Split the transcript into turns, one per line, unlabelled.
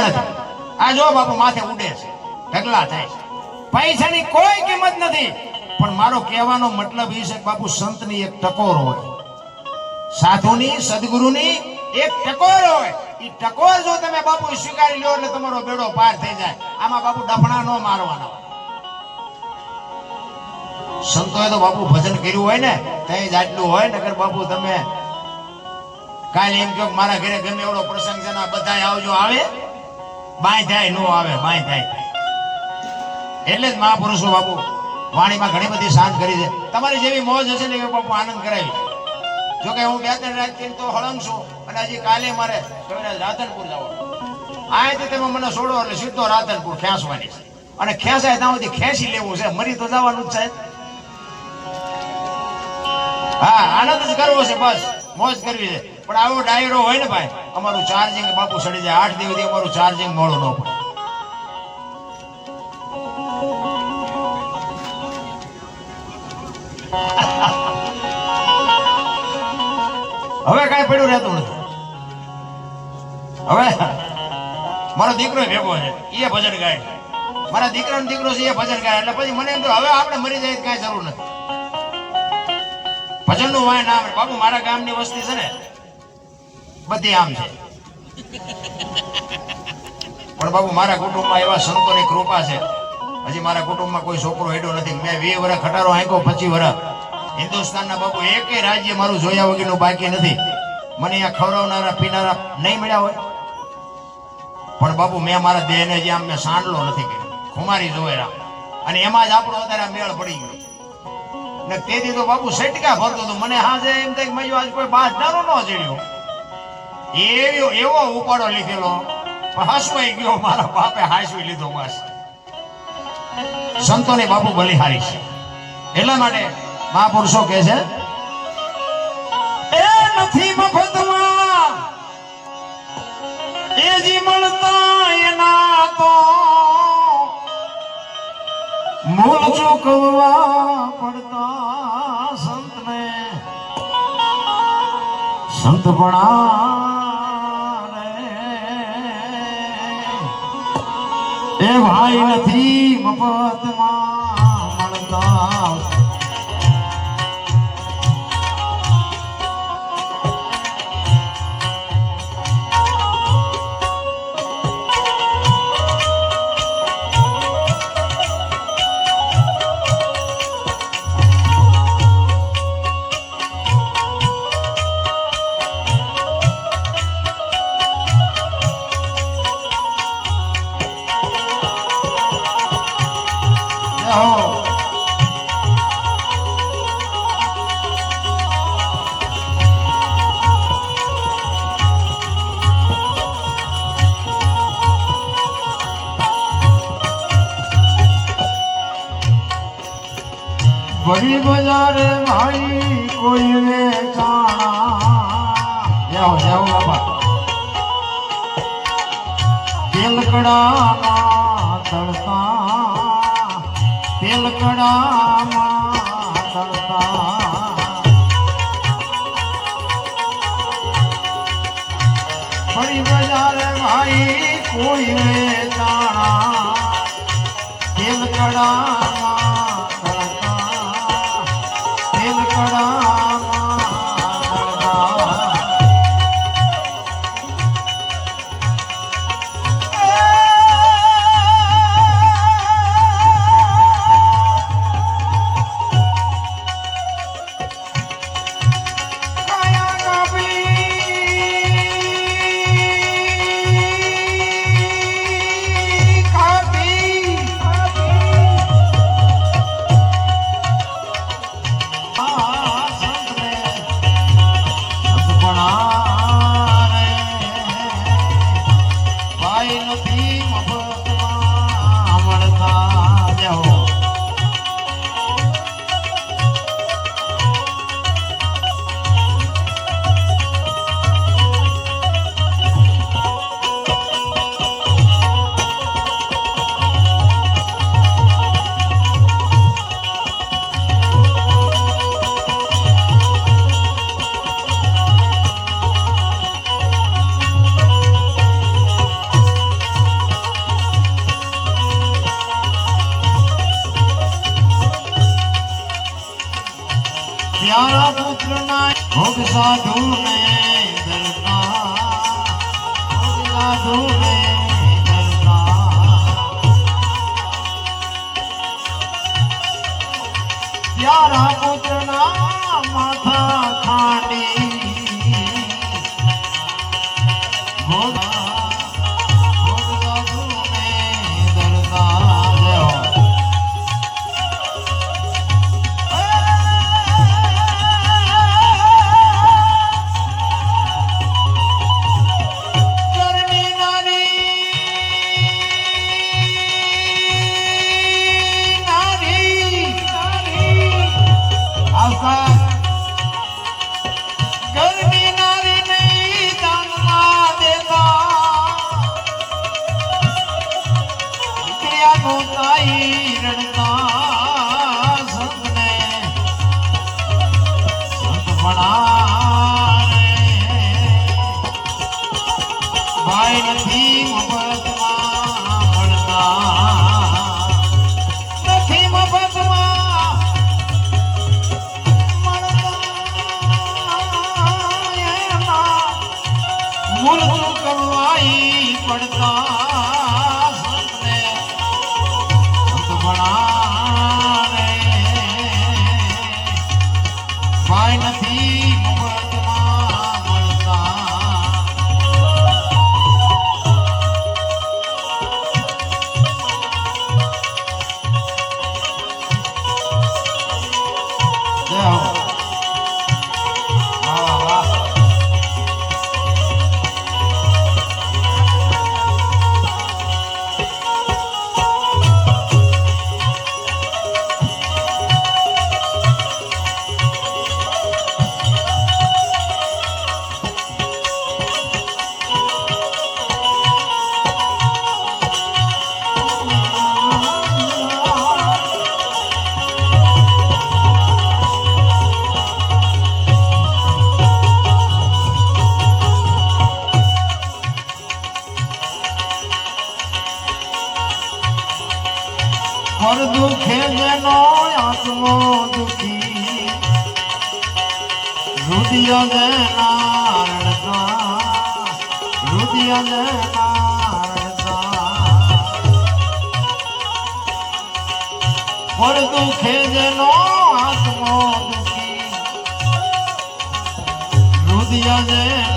નથી આ જો બાપુ માથે ઉડે છે, ઢગલા થાય છે. પૈસાની કોઈ કિંમત નથી. પણ મારો કહેવાનો મતલબ એ છે બાપુ સંતની એક ટકોર હોય. સાધુની, સદગુરુની એક ટકોર હોય. એ ટકોર જો તમે બાપુ સ્વીકારી લો એટલે તમારો બેડો પાર થઈ જાય. આમાં બાપુ ડફણા ન મારવાના સંતોએ તો બાપુ ભજન કર્યું હોય ને ત્યાં જ આટલું હોય નગર બાપુ તમે કાલે એમ કહો મારા ઘરે ગમે એવડો પ્રસંગ છે બધા આવજો આવે. બાય થાય નો આવે, બાય થાય એટલે જ મહાપુરુષો બાપુ, વાણીમાં ઘણી બધી શાંત કરી છે. તમારી જેવી મોજ હશે ને એ બાપુ આનંદ કરાવી. જો કે હું બે ત્રણ રાતથી તો હળંગ છું, અને હજી કાલે મારે રાધનપુર જવાનું. આયાથી તમે મને છોડો એટલે સીધો રાધનપુર ખેંચવાની છે. અને ખેંચાય ત્યાં સુધી ખેંચી લેવું છે. મરી તો જવાનું જ છે. હા, આનંદ જ કરવો છે બસ. મોજ કરવી છે. પણ આવો ડાયરો હોય ને ભાઈ, અમારું ચાર્જિંગ બાપુ સડી જાય. આઠ દિવસથી અમારું ચાર્જિંગ મોડું ન પડે. હવે કાંઈ પડ્યું રહેતું નથી. હવે મારો દીકરો ભેગો છે એ ભજન ગાય. મારા દીકરાનો દીકરો છે એ ભજન ગાય. એટલે પછી મને એમ તો હવે આપણે મરી જાય કાંઈ જરૂર નથી. ભજનનું વાય નામ બાપુ, મારા ગામની વસ્તી છે ને બધી આમ છે. પણ બાપુ, મારા કુટુંબમાં એવા સંતોની કૃપા છે. હજી મારા કુટુંબમાં કોઈ છોકરો હેડો નથી. મેં વીસ વર્ષ ખટારો આંક્યો પચીસ વર્ષ હિન્દુસ્તાનના બાપુ, એક રાજ્ય મારું જોયા વગરનું બાકી નથી. મને આ ખવડાવનારા, પીનારા નહીં મળ્યા હોય. પણ બાપુ, મેં મારા દેહને જે આમ મેં સાંડલો નથી કર્યો. ખુમારી જોયેલા. અને એમાં જ આપણો અત્યારે મેળ પડી ગયો. ને તેથી તો બાપુ, સટકા ફરતો હતો મને હાજે એમ થાય મજો આજ કોઈ બાજનારો ન જડ્યો એવો એવો ઉપાડો લીધેલો. હસવાઈ ગયો, મારા બાપે હાસવી લીધો બસ. સંતોની બાપુ બલિહારી છે. એટલા માટે મહાપુરુષો કહે છે, એ નથી મફતમાં. એ જી મળતા એના તો મૂળ ચૂકવવા પડતા સંતને. સંતપણા એ ભાઈ નથી મફતમાં મળતા હો બડી બજાર ભાઈ કોઈ વેચાણા જાઓ જાઓ બાપા. તેલકડામાં તળતા તેલકડામાં તળતા ફરી બજારે ભાઈ કોઈ વેચાણા તેલકડામાં દયાળા પુત્ર ના ભોગ સાધુ ને સાધુ ને પ્યારા પુત્ર કાઈ રણકા કાંઈ નથી Yeah. દુખે જેનો આત્મો દુખી રુદિય જે નારણતા રુદિય જે પણ દુખે જેનો આત્મો દુખી રુદિય જે